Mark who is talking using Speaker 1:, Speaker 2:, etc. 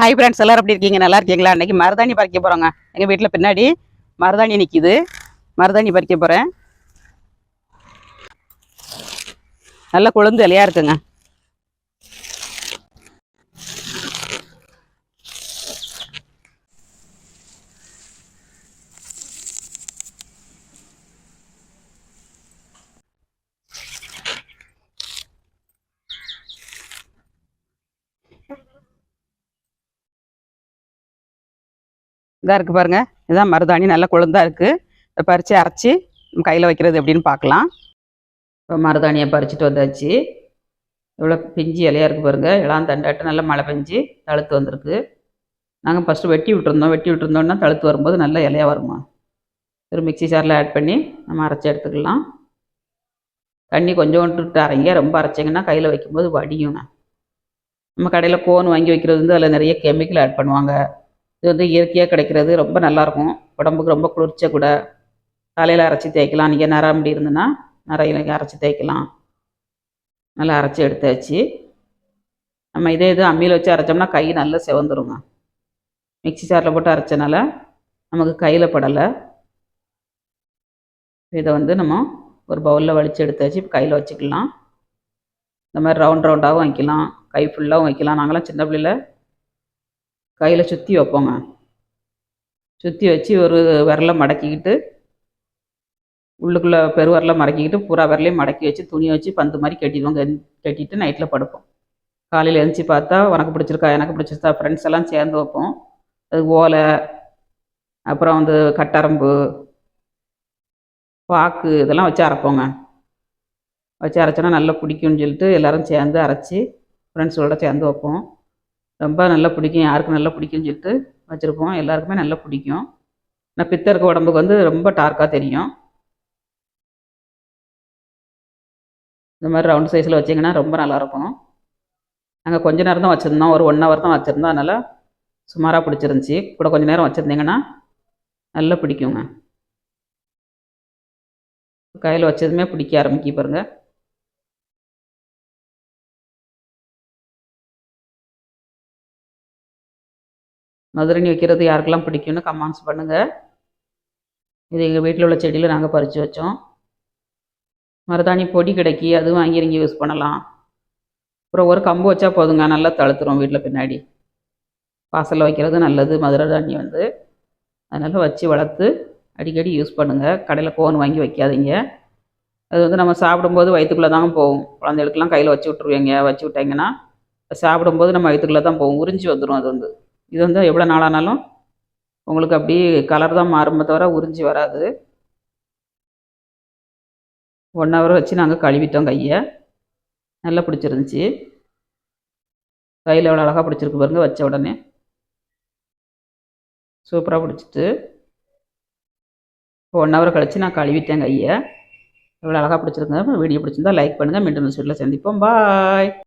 Speaker 1: hi friends எல்லாரும் எப்படி இருக்கீங்க நல்லா இருக்கீங்களா அன்னைக்கு மருதாணி பறிக்க போகிறோங்க எங்கள் வீட்டில் பின்னாடி மருதாணி நிற்கிது மருதாணி பறிக்க போகிறேன் நல்ல குழந்தை இலையாக இருக்குங்க இதாக இருக்குது பாருங்கள் இதுதான் மருதாணி நல்ல குழந்தா இருக்குது பறித்து அரைச்சி நம்ம கையில் வைக்கிறது எப்படின்னு பார்க்கலாம் இப்போ மருதாணியை பறிச்சுட்டு வந்தாச்சு இவ்வளோ பிஞ்சு இலையாக இருக்குது பாருங்கள் இளம் தண்டாட்டு நல்லா மழை பெஞ்சு தழுத்து வந்திருக்கு நாங்கள் ஃபஸ்ட்டு வெட்டி விட்டுருந்தோம் வெட்டி விட்டுருந்தோம்னா தழுத்து வரும்போது நல்லா இலையாக வருமா ஒரு மிக்சி சாரில் ஆட் பண்ணி நம்ம அரைச்சி எடுத்துக்கலாம் தண்ணி கொஞ்சோண்டு விட்டுட்டு அரைங்க ரொம்ப அரைச்சிங்கன்னா கையில் வைக்கும்போது வடியும் நம்ம கடையில் கோன் வாங்கி வைக்கிறது வந்து அதில் நிறைய கெமிக்கல் ஆட் பண்ணுவாங்க இது வந்து இயற்கையாக கிடைக்கிறது ரொம்ப நல்லாயிருக்கும் உடம்புக்கு ரொம்ப குளிர்ச்சியாக கூட தலையில் அரைச்சி தேய்க்கலாம் நீங்கள் நர இருந்ததுன்னா நிறைய அரைச்சி தேய்க்கலாம் நல்லா அரைச்சி எடுத்து வச்சு நம்ம இதே இது அம்மியில் வச்சு அரைச்சோம்னா கை நல்லா செவந்துருங்க மிக்சி சாரில் போட்டு அரைச்சனால நமக்கு கையில் படலை இதை வந்து நம்ம ஒரு பவுலில் வலித்து எடுத்து வச்சு கையில் வச்சுக்கலாம் இந்த மாதிரி ரவுண்ட் ரவுண்டாகவும் வைக்கலாம் கை ஃபுல்லாகவும் வைக்கலாம் நாங்களாம் சின்ன பிள்ளையில் கையில் சுற்றி வைப்போங்க சுற்றி வச்சு ஒரு விரலை மடக்கிக்கிட்டு உள்ளுக்குள்ளே பெருவரலை மடக்கிக்கிட்டு பூரா விரலையும் மடக்கி வச்சு துணி வச்சு பந்து மாதிரி கட்டிடுவோம் கட்டிட்டு நைட்டில் படுப்போம் காலையில் எழுந்துச்சி பார்த்தா உனக்கு பிடிச்சிருக்கா எனக்கு பிடிச்சிருக்கா ஃப்ரெண்ட்ஸ் எல்லாம் சேர்ந்து வைப்போம் அது ஓலை அப்புறம் வந்து கட்டரம்பு பாக்கு இதெல்லாம் வச்சு அரைப்போங்க வச்சு அரைச்சோன்னா நல்லா பிடிக்கும்னு சொல்லிட்டு எல்லோரும் சேர்ந்து அரைச்சி ஃப்ரெண்ட்ஸோட சேர்ந்து வைப்போம் ரொம்ப நல்லா பிடிக்கும் யாருக்கும் நல்லா பிடிக்கும்னு சொல்லிட்டு வச்சுருப்போம் எல்லாருக்குமே நல்லா பிடிக்கும் ஆனால் பித்த இருக்க உடம்புக்கு வந்து ரொம்ப டார்க்காக தெரியும் இந்த மாதிரி ரவுண்ட் சைஸில் வச்சிங்கன்னா ரொம்ப நல்லாயிருக்கும் நாங்கள் கொஞ்ச நேரம் தான் வச்சுருந்தோம் ஒரு ஒன் ஹவர் தான் வச்சுருந்தோம் அதனால் சுமாராக பிடிச்சிருந்துச்சி கூட கொஞ்சம் நேரம் வச்சுருந்தீங்கன்னா நல்லா பிடிக்குங்க கையில் வச்சதுமே பிடிக்க ஆரம்பிக்கி பாருங்கள் மதுரைன்னு வைக்கிறது யாருக்கெல்லாம் பிடிக்கும்னு கமெண்ட்ஸ் பண்ணுங்கள் இது எங்கள் வீட்டில் உள்ள செடியில் நாங்கள் பறித்து வச்சோம் மருதாணி பொடி கிடைக்கி அதுவும் வாங்கி இங்கே யூஸ் பண்ணலாம் அப்புறம் ஒரு கம்பு வச்சா போதுங்க நல்லா தளர்த்துறோம் வீட்டில் பின்னாடி வாசலில் வைக்கிறது நல்லது மதுரை தாணி வந்து அதனால் வச்சு வளர்த்து அடிக்கடி யூஸ் பண்ணுங்கள் கடையில் கோன் வாங்கி வைக்காதீங்க அது வந்து நம்ம சாப்பிடும்போது வயிற்றுக்குள்ளே தாங்க போகும் குழந்தைகளுக்கெல்லாம் கையில் வச்சு விட்ருவீங்க வச்சு விட்டாங்கன்னா சாப்பிடும்போது நம்ம வயிற்றுக்குள்ளே தான் போகும் உறிஞ்சி வந்துடும் அது வந்து இது வந்து எவ்வளோ நாளானாலும் உங்களுக்கு அப்படியே கலர் தான் மாறுமே தவிர உறிஞ்சி வராது ஒன் ஹவர் வச்சு நாங்கள் கழுவிட்டோம் கையை நல்லா பிடிச்சிருந்துச்சி கையில் எவ்வளோ அழகாக பிடிச்சிருக்கு பாருங்க வச்ச உடனே சூப்பராக பிடிச்சிட்டு ஒன் ஹவர் கழித்து நான் கழுவிட்டேன் கையை எவ்வளோ அழகாக பிடிச்சிருக்கேன் வீடியோ பிடிச்சிருந்தா லைக் பண்ணுங்கள் மீண்டும் ஸ்வீட்டில் சந்திப்போம் பாய்